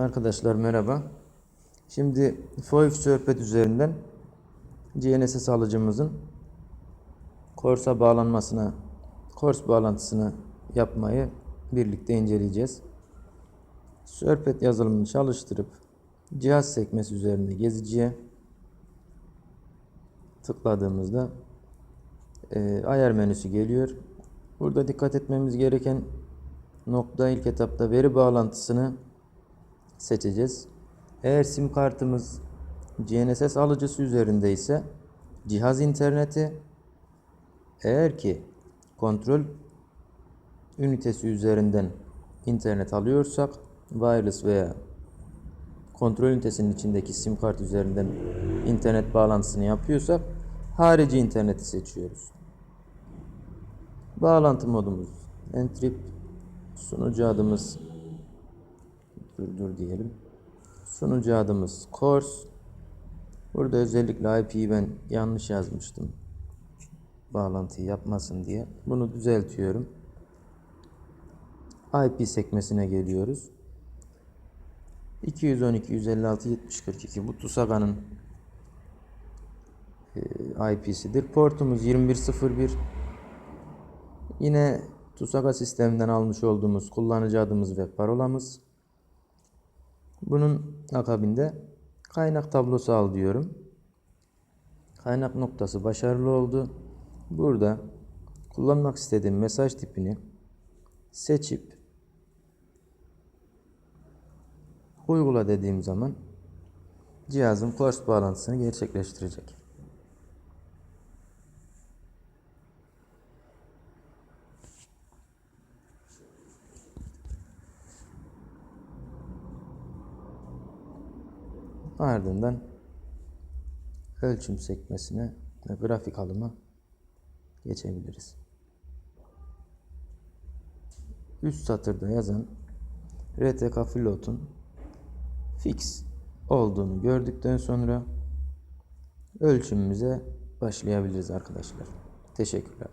Arkadaşlar merhaba. Şimdi FOIF Sörpet üzerinden GNSS alıcımızın Cors'a bağlanmasına, Kors bağlantısını yapmayı birlikte inceleyeceğiz. Sörpet yazılımını çalıştırıp cihaz sekmesi üzerinde geziciye tıkladığımızda e, ayar menüsü geliyor. Burada dikkat etmemiz gereken nokta ilk etapta veri bağlantısını seçeceğiz. Eğer sim kartımız GNSS alıcısı üzerinde ise cihaz interneti eğer ki kontrol ünitesi üzerinden internet alıyorsak wireless veya kontrol ünitesinin içindeki sim kart üzerinden internet bağlantısını yapıyorsak harici interneti seçiyoruz. Bağlantı modumuz Entrip sunucu adımız dur dur diyelim. Sunucu adımız Course. Burada özellikle IP'yi ben yanlış yazmıştım. Bağlantıyı yapmasın diye. Bunu düzeltiyorum. IP sekmesine geliyoruz. 212 156 70 42 bu TUSAGA'nın e, IP'sidir. Portumuz 2101. Yine TUSAGA sisteminden almış olduğumuz kullanıcı adımız ve parolamız. Bunun akabinde kaynak tablosu al diyorum. Kaynak noktası başarılı oldu. Burada kullanmak istediğim mesaj tipini seçip uygula dediğim zaman cihazım Kors bağlantısını gerçekleştirecek. Ardından ölçüm sekmesine ve grafik alıma geçebiliriz. Üst satırda yazan RTK Float'un fix olduğunu gördükten sonra ölçümümüze başlayabiliriz arkadaşlar. Teşekkürler.